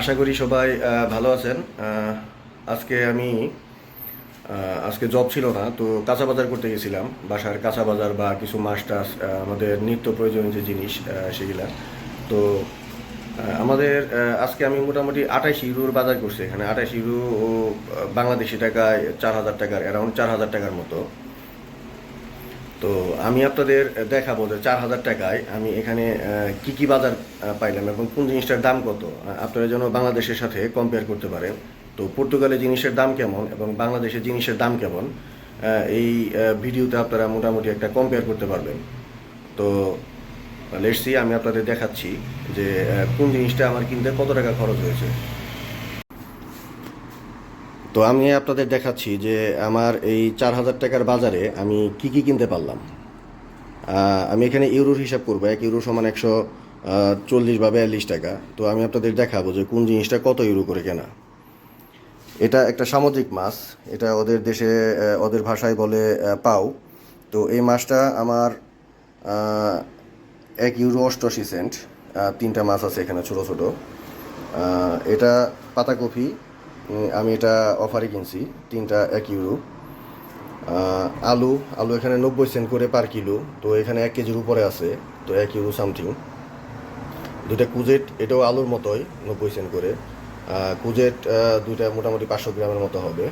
আশা করি সবাই ভালো আছেন। আজকে আমি আজকে জব ছিল না, তো কাঁচা বাজার করতে গেছিলাম। বাসার কাঁচা বাজার বা কিছু মাছ টাছ আমাদের নিত্য প্রয়োজনীয় যে জিনিস সেগুলা। তো আমাদের আজকে আমি মোটামুটি আঠাশ ইউরোর বাজার করছি। এখানে আঠাশ ইউরো বাংলাদেশি টাকায় চার হাজার টাকার অ্যারাউন্ড চার হাজার টাকার মতো। তো আমি আপনাদের দেখাবো যে চার হাজার টাকায় আমি এখানে কি কি বাজার পাইলাম এবং কোন জিনিসটার দাম কত? আপনারা যেন বাংলাদেশের সাথে কম্পেয়ার করতে পারেন। তো পর্তুগালে জিনিসের দাম কেমন এবং বাংলাদেশের জিনিসের দাম কেমন? এই ভিডিওতে আপনারা মোটামুটি একটা কম্পেয়ার করতে পারবেন। তো লেটসি আমি আপনাদের দেখাচ্ছি যে কোন জিনিসটা আমার কিনতে কত টাকা খরচ হয়েছে। তো আমি আপনাদের দেখাচ্ছি যে আমার এই চার হাজার টাকার বাজারে আমি কি কি কিনতে পারলাম। আমি এখানে ইউরোর হিসাব করব, এক ইউরো সমান একশো চল্লিশ বা বিয়াল্লিশ টাকা। তো আমি আপনাদের দেখাবো যে কোন জিনিসটা কত ইউরো করে কেনা। এটা একটা সামুদ্রিক মাছ, এটা ওদের দেশে ওদের ভাষায় বলে পাও। তো এই মাছটা আমার এক ইউরো অষ্টআশি সেন্ট তিনটা মাছ আছে এখানে ছোট ছোট। এটা পাতাকপি আমি এটা অফারে কিনছি, তিনটা এক ইউরো আলু আলু এখানে নব্বই সেন্ট করে পার কিলো তো এখানে এক কেজির উপরে আছে, তো এক ইউরো সামথিং দুইটা কুজেট, এটাও আলুর মতোই, নব্বই সেন্ট করে। কুজেট দুইটা মোটামুটি পাঁচশো গ্রামের মতো হবে।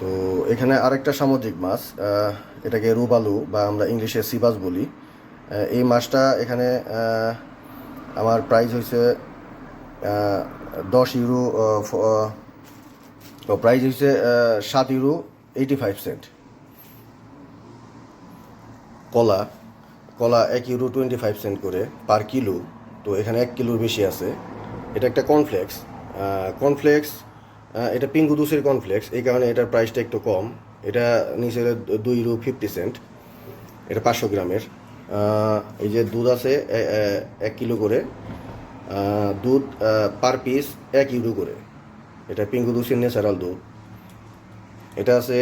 তো এখানে আরেকটা সামুদ্রিক মাছ এটাকে রুব আলু বা আমরা ইংলিশে সিবাস বলি। এই মাছটা এখানে আমার প্রাইস হয়েছে দশ ইউরো প্রাইস হচ্ছে সাত ইউরো এইটি ফাইভ সেন্ট কলা কলা এক ইউরো টোয়েন্টি ফাইভ সেন্ট করে পার কিলো তো এখানে এক কিলোর বেশি আছে। এটা একটা কর্নফ্লেক্স কর্নফ্লেক্স এটা পিঙ্গুদুসের কর্নফ্লেক্স এই কারণে এটার প্রাইসটা একটু কম। এটা নিচে দুই ইউরো ফিফটি সেন্ট এটা পাঁচশো গ্রামের। এই যে দুধ আছে এক কিলো করে। দুধ পার পিস এক ইউরো করে। এটা পিঙ্গু পিঙ্গুদুসের ন্যাচারাল দুধ। এটা আছে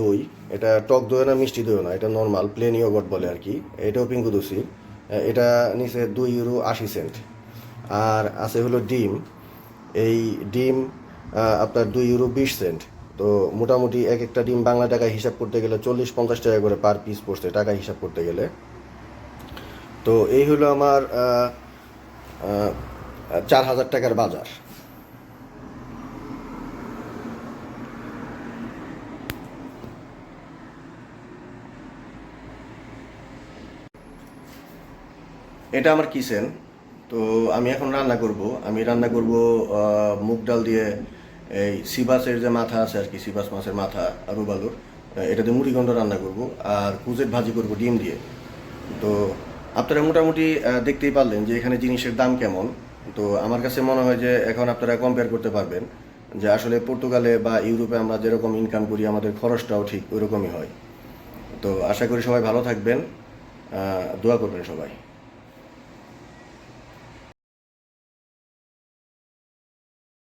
দই। এটা টক দই না মিষ্টি দই না এটা নর্মাল প্লেন ইয়োগট বলে আর কি। এটাও পিঙ্কুদুসি আহ, এটা নিচে দুই ইউরো আশি সেন্ট আর আছে হলো ডিম। এই ডিম আপনার দুই ইউরো বিশ সেন্ট তো মোটামুটি এক একটা ডিম বাংলা টাকায় হিসাব করতে গেলে চল্লিশ পঞ্চাশ টাকা করে পার পিস পড়ছে টাকা হিসাব করতে গেলে। তো এই হলো আমার চার হাজার টাকার বাজার। এটা আমার কিচেন তো আমি এখন রান্না করব। আমি রান্না করব মুগ ডাল দিয়ে এই সিবাসের যে মাথা আছে আর কি সিবাস মাছের মাথা আর রুবালুর আহ, এটা দিয়ে মুড়িগন্ড রান্না করব। আর কুজের ভাজি করব ডিম দিয়ে। তো আপনারা মোটামুটি দেখতেই পারলেন যে এখানে জিনিসের দাম কেমন। তো আমার কাছে মনে হয় যে এখন আপনারা কম্পেয়ার করতে পারবেন যে আসলে পর্তুগালে বা ইউরোপে আমরা যেরকম ইনকাম করি, আমাদের খরচটাও ঠিক ওইরকমই হয়। তো আশা করি সবাই ভালো থাকবেন। দোয়া করবেন সবাই।